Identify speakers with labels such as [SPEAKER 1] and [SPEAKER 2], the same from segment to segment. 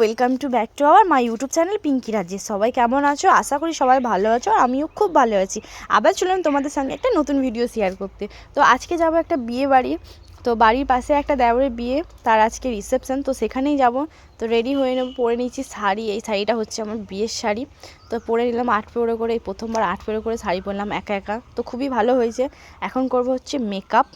[SPEAKER 1] Welcome to back to our my YouTube channel Pinki রাজ্যে সবাই কেমন আছো? আশা করি সবাই ভালো আছো আর আমিও খুব ভালো আছি। আবার চললাম তোমাদের সঙ্গে একটা নতুন ভিডিও শেয়ার করতে। তো আজকে যাব একটা বিয়ে বাড়ি। তো বাড়ির পাশে একটা দেওরের বিয়ে, তার আজকে রিসেপশন তো সেখানেই যাব। তো রেডি হয়ে নেব, পরে নিয়েছি শাড়ি। এই শাড়িটা হচ্ছে আমার বিয়ের শাড়ি। তো পরে নিলাম আট পেরো করে, এই প্রথমবার আট পেরো করে শাড়ি পরলাম একা একা। তো খুবই ভালো হয়েছে। এখন করব হচ্ছে মেকআপ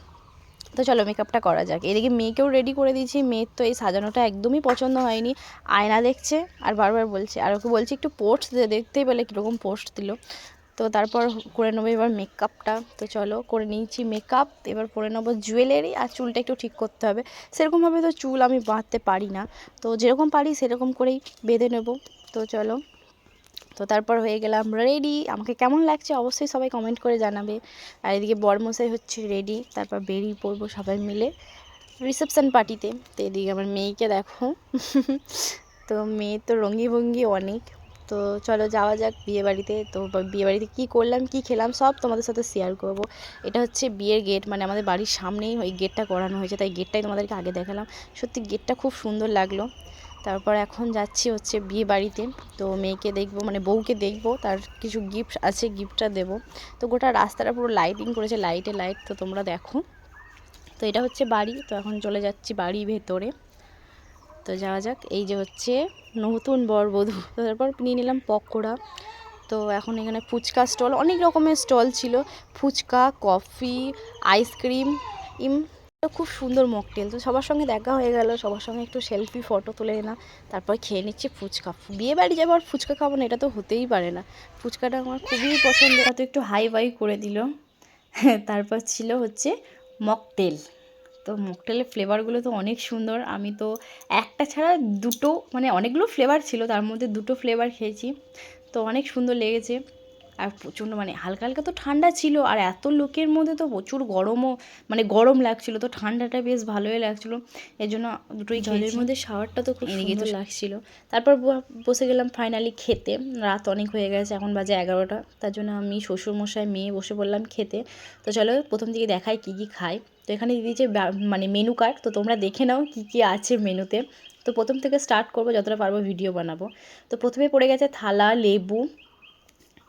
[SPEAKER 1] তো চলো মেকআপটা করা যাক। এদিকে মেয়েকেও রেডি করে দিয়েছি। মেয়ের তো এই সাজানোটা একদমই পছন্দ হয়নি। আয়না দেখছে আর বারবার বলছে। আর ওকে বলছি একটু পোস্ট দেখতেই পেলে কীরকম পোস্ট দিল। তো তারপর করে নেব এবার মেকআপটা তো চলো করে নিয়েছি মেকআপ এবার পরে নেব জুয়েলারি আর চুলটা একটু ঠিক করতে হবে। সেরকমভাবে তো চুল আমি বাঁধতে পারি না। তো যেরকম পারি সেরকম করেই বেঁধে নেব। তো চলো। তো তারপর হয়ে গেলাম রেডি আমাকে কেমন লাগছে অবশ্যই সবাই কমেন্ট করে জানাবে। আর এদিকে বরমশাই হচ্ছে রেডি তারপর বেরিয়ে পড়ব সবাই মিলে রিসেপশান পার্টিতে তো এদিকে আমার মেয়েকে দেখো। তো মেয়ে তো রঙ্গি ভঙ্গি অনেক। তো চলো যাওয়া যাক বিয়ে বাড়িতে। তো বিয়ে বাড়িতে কী করলাম, কী খেলাম, সব তোমাদের সাথে শেয়ার করব। এটা হচ্ছে বিয়ের গেট মানে আমাদের বাড়ির সামনেই ওই গেটটা করানো হয়েছে, তাই গেটটাই তোমাদেরকে আগে দেখালাম। সত্যি গেটটা খুব সুন্দর লাগল। তারপর এখন যাচ্ছি হচ্ছে বিয়ে বাড়িতে। তো মেয়েকে দেখব মানে বউকে দেখব, তার কিছু গিফট আছে গিফটটা দেবো। তো গোটা রাস্তাটা পুরো লাইটিং করেছে লাইটে লাইট তো তোমরা দেখো। তো এটা হচ্ছে বাড়ি, তো এখন চলে যাচ্ছি বাড়ি ভেতরে। তো যাওয়া যাক। এই যে হচ্ছে নতুন বর তারপর নিয়ে নিলাম পকোড়া। তো এখন এখানে ফুচকা স্টল, অনেক রকমের স্টল ছিল। ফুচকা, কফি, আইসক্রিম, ইম খুব সুন্দর মকটেল। তো সবার সঙ্গে দেখা হয়ে গেল। সবার সঙ্গে একটু সেলফি, ফটো তুলে নিলাম তারপর খেয়ে নিচ্ছি ফুচকা। বিয়ে বাড়ি যাব আর ফুচকা খাব না, এটা তো হতেই পারে না। ফুচকাটা আমার খুবই পছন্দ তো একটু হাই বাই করে দিল। তারপর ছিল হচ্ছে মকটেল। তো মকটেলের ফ্লেভারগুলো তো অনেক সুন্দর। আমি তো একটা ছাড়া দুটো মানে অনেকগুলো ফ্লেভার ছিল, তার মধ্যে দুটো ফ্লেভার খেয়েছি। তো অনেক সুন্দর লেগেছে। আর প্রচণ্ড মানে হালকা হালকা তো ঠান্ডা ছিল আর এত লোকের মধ্যে তো প্রচুর গরমও মানে গরম লাগছিল তো ঠান্ডাটা বেশ ভালোই লাগছিল। এর জন্য দুটোই জলের মধ্যে শাওয়ারটা তো খুব তো লাগছিল। তারপর বসে গেলাম ফাইনালি খেতে। রাত অনেক হয়ে গেছে এখন বাজে এগারোটা। তার জন্য আমি শ্বশুরমশাই মেয়ে বসে পড়লাম খেতে। তো চলো প্রথম দিকে দেখাই কী কী খাই। তো এখানে দিয়েছে বা- মানে মেনু কার্ড তো তোমরা দেখে নাও কী কী আছে মেনুতে তো প্রথম থেকে স্টার্ট করব যতটা পারব ভিডিও বানাবো। তো প্রথমে পড়ে গেছে থালা লেবু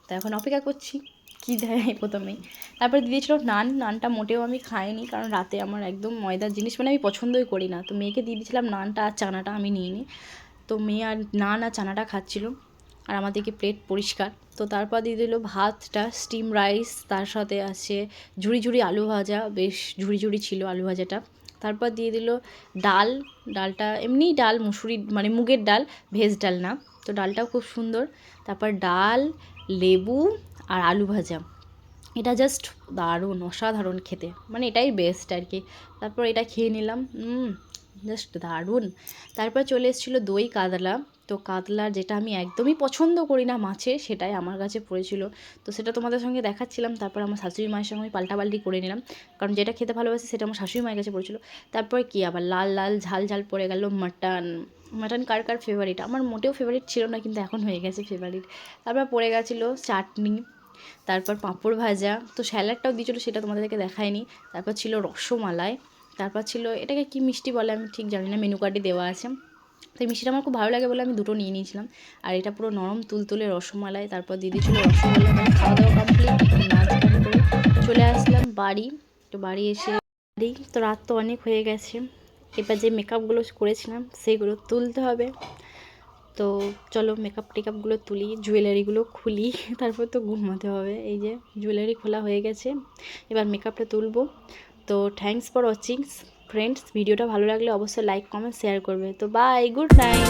[SPEAKER 1] তা এখন অপেক্ষা করছি, কী দেয় প্রথমেই। তারপরে দিয়েছিল নান, নানটা মোটেও আমি খাইনি কারণ রাতে আমার একদম ময়দার জিনিস মানে আমি পছন্দই করি না। তো মেয়েকে দিয়ে দিয়েছিলাম নানটা আর চানাটা আমি নিয়ে নিই তো মেয়ে আর নান আর চানাটা খাচ্ছিল আর আমাদেরকে প্লেট পরিষ্কার। তো তারপর দিয়ে দিল ভাতটা স্টিম রাইস তার সাথে আছে ঝুড়ি ঝুড়ি আলু ভাজা, বেশ ঝুড়ি ঝুড়ি ছিল আলু ভাজাটা। তারপর দিয়ে দিল ডাল, ডালটা এমনি ডাল মুসুরি মানে মুগের ডাল, ভেজ ডাল না। তো ডালটাও খুব সুন্দর। তারপর ডাল লেবু আর আলু ভাজা। এটা জাস্ট দারুণ, অসাধারণ খেতে। মানে এটাই বেস্ট আর কি তারপর এটা খেয়ে নিলাম। জাস্ট দারুণ। তারপর চলে এসেছিল দই কাতলা। তো কাতলার যেটা আমি একদমই পছন্দ করি না মাছে সেটাই আমার কাছে পড়েছিল। তো সেটা তোমাদের সঙ্গে দেখাচ্ছিলাম। তারপর আমার শাশুড়ি মায়ের সঙ্গে আমি পাল্টাপাল্টি করে নিলাম। কারণ যেটা খেতে ভালোবাসি সেটা আমার শাশুড়ি মায়ের কাছে পড়েছিল। তারপর কি আবার লাল লাল, ঝাল ঝাল পড়ে গেল। মাটন মাটন কার কার ফেভারিট আমার মোটেও ফেভারিট ছিল না, কিন্তু এখন হয়ে গেছে ফেভারিট তারপর পড়ে গেছিল চাটনি, তারপর পাঁপড় ভাজা। তো স্যালাডটাও দিয়েছিলো, সেটা তোমাদেরকে দেখায়নি তারপর ছিল রসমালাই, তারপর ছিল, এটাকে কি মিষ্টি বলে আমি ঠিক জানি না মেনু কার্ডে দেওয়া আছে। তো মিষ্টিটা আমার খুব ভালো লাগে বলে আমি দুটো নিয়ে নিয়েছিলাম। আর এটা পুরো নরম তুলতুলে রসমালাই, তারপর দিয়ে দিয়েছিল রসগোল্লা মানে খাওয়া দাওয়া কমপ্লিট নাচ চলে আসলাম বাড়ি। তো বাড়ি এসে, বাড়ি। তো রাত তো অনেক হয়ে গেছে। এবার যে মেকআপগুলো করেছিলাম, সেগুলো তুলতে হবে। তো চলো মেকআপ টেকআপগুলো তুলি জুয়েলারিগুলো খুলি, তারপর তো ঘুমাতে হবে। এই যে জুয়েলারি খোলা হয়ে গেছে, এবার মেকআপটা তুলবো। তো থ্যাংকস ফর ওয়াচিংস ফ্রেন্ডস ভিডিওটা ভালো লাগলে অবশ্যই লাইক কমেন্ট শেয়ার করবে। তো বাই গুড নাইট